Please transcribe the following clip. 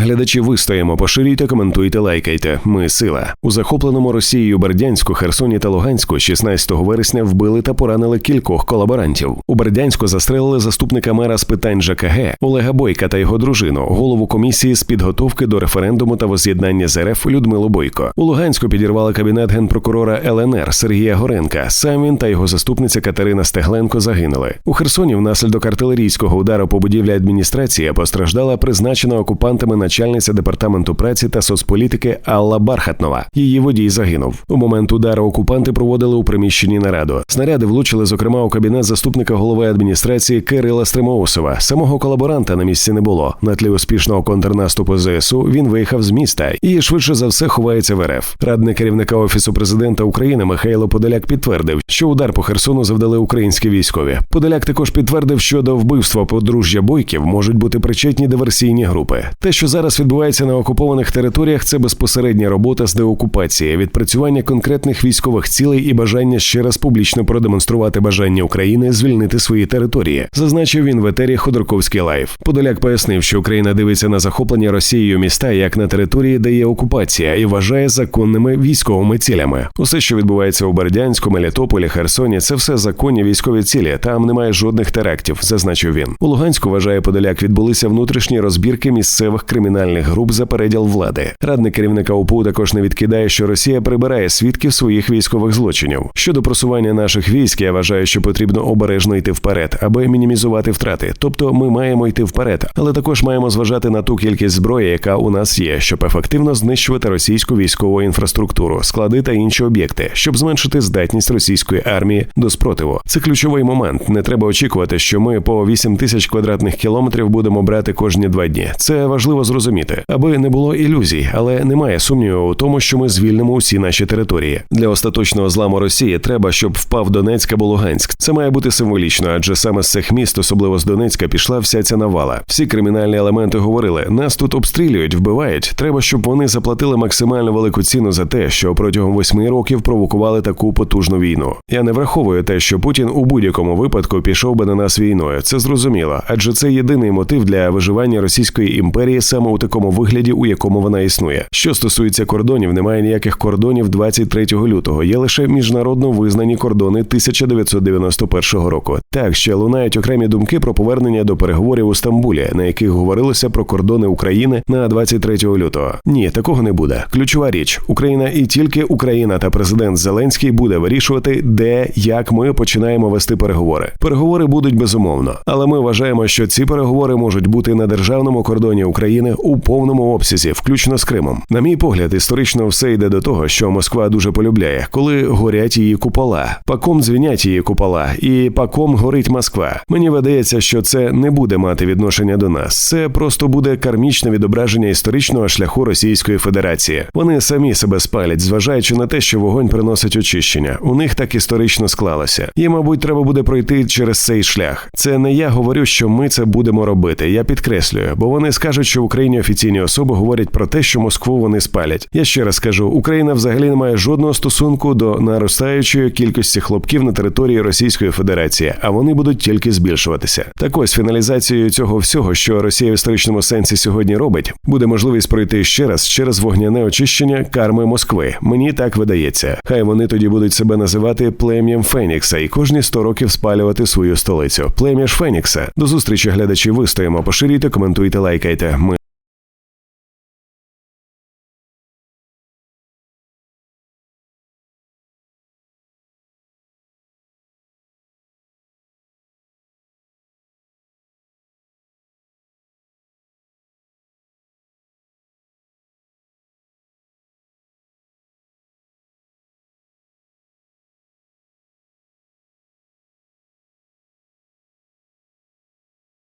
Глядачі вистоїмо, поширюйте, коментуйте, лайкайте. Ми сила. У захопленому Росією Бердянську, Херсоні та Луганську 16 вересня вбили та поранили кількох колаборантів. У Бердянську застрелили заступника мера з питань ЖКГ Олега Бойка та його дружину, голову комісії з підготовки до референдуму та воз'єднання з РФ Людмилу Бойко. У Луганську підірвали кабінет генпрокурора ЛНР Сергія Горенка. Сам він та його заступниця Катерина Стегленко загинули. У Херсоні внаслідок артилерійського удару по будівлі адміністрації постраждала призначена окупантами начальниця департаменту праці та соцполітики Алла Бархатнова. Її водій загинув. У момент удару окупанти проводили у приміщенні нараду. Снаряди влучили, зокрема, у кабінет заступника голови адміністрації Кирила Стримоусова. Самого колаборанта на місці не було. На тлі успішного контрнаступу ЗСУ він виїхав з міста і швидше за все ховається в РФ. Радник керівника офісу президента України Михайло Подоляк підтвердив, що удар по Херсону завдали українські військові. Подоляк також підтвердив, що до вбивства подружжя бойків можуть бути причетні диверсійні групи. Те, що зараз відбувається на окупованих територіях, це безпосередня робота з деокупації, відпрацювання конкретних військових цілей і бажання ще раз публічно продемонструвати бажання України звільнити свої території, зазначив він в етері Ходорковський лайф. Подоляк пояснив, що Україна дивиться на захоплення Росією міста як на території, де є окупація, і вважає законними військовими цілями. Усе, що відбувається у Бердянську, Мелітополі, Херсоні, це все законні військові цілі. Там немає жодних терактів, зазначив він. У Луганську вважає Подоляк, відбулися внутрішні розбірки місцевих кримінальних груп за переділ влади. Радник керівника УПУ також не відкидає, що Росія прибирає свідків своїх військових злочинів. Щодо просування наших військ, я вважаю, що потрібно обережно йти вперед, аби мінімізувати втрати. Тобто, ми маємо йти вперед, але також маємо зважати на ту кількість зброї, яка у нас є, щоб ефективно знищувати російську військову інфраструктуру, склади та інші об'єкти, щоб зменшити здатність російської армії до спротиву. Це ключовий момент. Не треба очікувати, що ми по 8 тисяч квадратних кілометрів будемо брати кожні два дні. Це важливо зрозуміти, аби не було ілюзій, але немає сумніву у тому, що ми звільнимо усі наші території. Для остаточного зламу Росії треба, щоб впав Донецьк або Луганськ. Це має бути символічно, адже саме з цих міст, особливо з Донецька, пішла вся ця навала. Всі кримінальні елементи говорили: нас тут обстрілюють, вбивають. Треба, щоб вони заплатили максимально велику ціну за те, що протягом восьми років провокували таку потужну війну. Я не враховую те, що Путін у будь-якому випадку пішов би на нас війною. Це зрозуміло, адже це єдиний мотив для виживання Російської імперії саме у такому вигляді, у якому вона існує. Що стосується кордонів, немає ніяких кордонів 23 лютого. Є лише міжнародно визнані кордони 1991 року. Так ще лунають окремі думки про повернення до переговорів у Стамбулі, на яких говорилося про кордони України на 23 лютого. Ні, такого не буде. Ключова річ: Україна і тільки Україна та президент Зеленський буде вирішувати, де як ми починаємо вести переговори. Переговори будуть безумовно, але ми вважаємо, що ці переговори можуть бути на державному кордоні України у повному обсязі, включно з Кримом. На мій погляд, історично все йде до того, що Москва дуже полюбляє, коли горять її купола, паком дзвінять її купола, і паком горить Москва. Мені видається, що це не буде мати відношення до нас. Це просто буде кармічне відображення історичного шляху Російської Федерації. Вони самі себе спалять, зважаючи на те, що вогонь приносить очищення. У них так історично склалося. Їм, мабуть, треба буде пройти через цей шлях. Це не я говорю, що ми це будемо робити. Я підкреслюю, бо вони скажуть, що в Україні офіційні особи говорять про те, що Москву вони спалять. Я ще раз кажу, Україна взагалі не має жодного стосунку до наростаючої кількості хлопків на території Російської Федерації, а вони будуть тільки збільшуватися. Так ось фіналізацією цього всього, що Росія в історичному сенсі сьогодні робить, буде можливість пройти ще раз через вогняне очищення карми Москви. Мені так видається. Хай вони тоді будуть себе називати плем'ям Фенікса і кожні 100 років спалювати свою столицю. Плем'я ж Фенікса. До зустрічі глядачі вистоїмо. Поширюйте, коментуйте, лайкайте. Ми